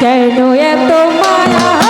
কেন এত মায়া?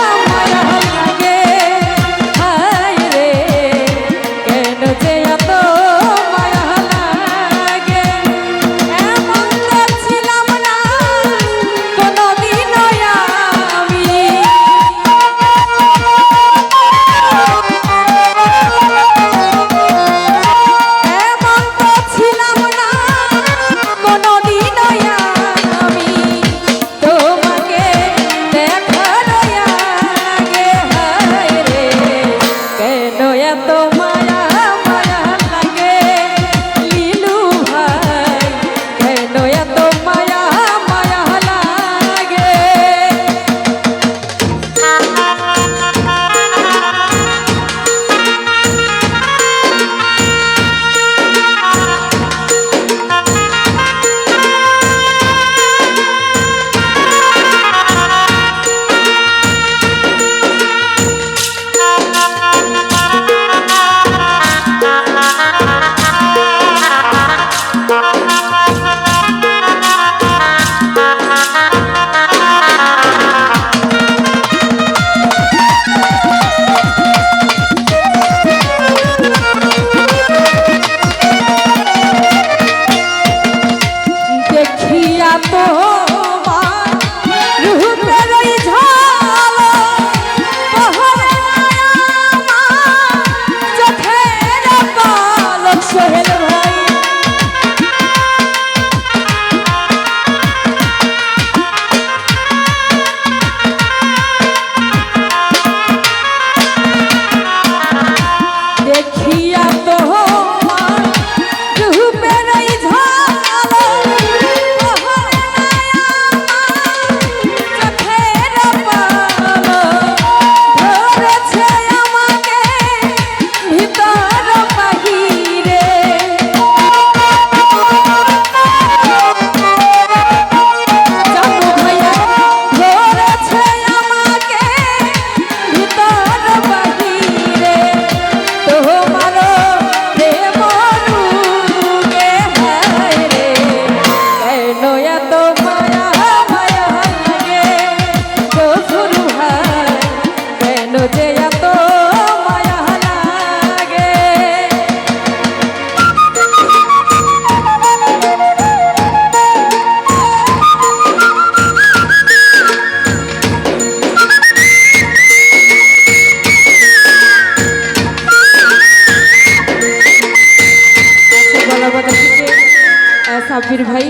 সাব্বির ভাই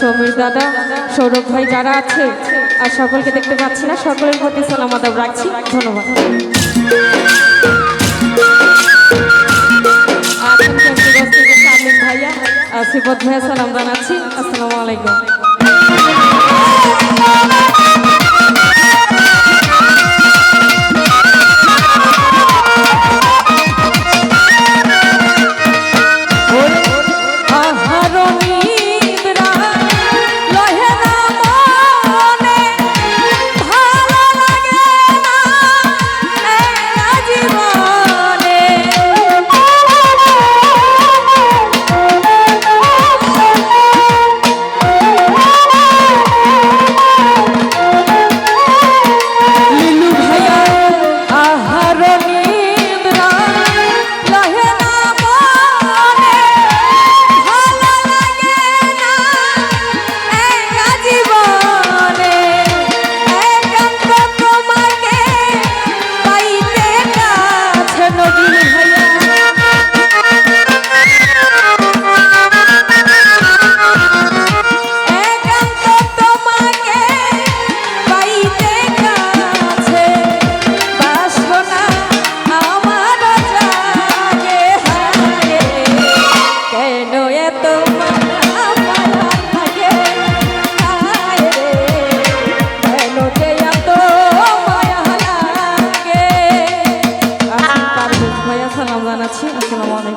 সমীর দাদা, সৌরভ ভাই যারা আছে আর সকলকে দেখতে পাচ্ছি না, সকলের প্রতি সালাম আদাব রাখছি। ধন্যবাদ। আচ্ছা, ভাইয়া সিবত ভাইয়া সালাম জানাচ্ছি। আসসালামু আলাইকুম।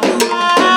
thank you.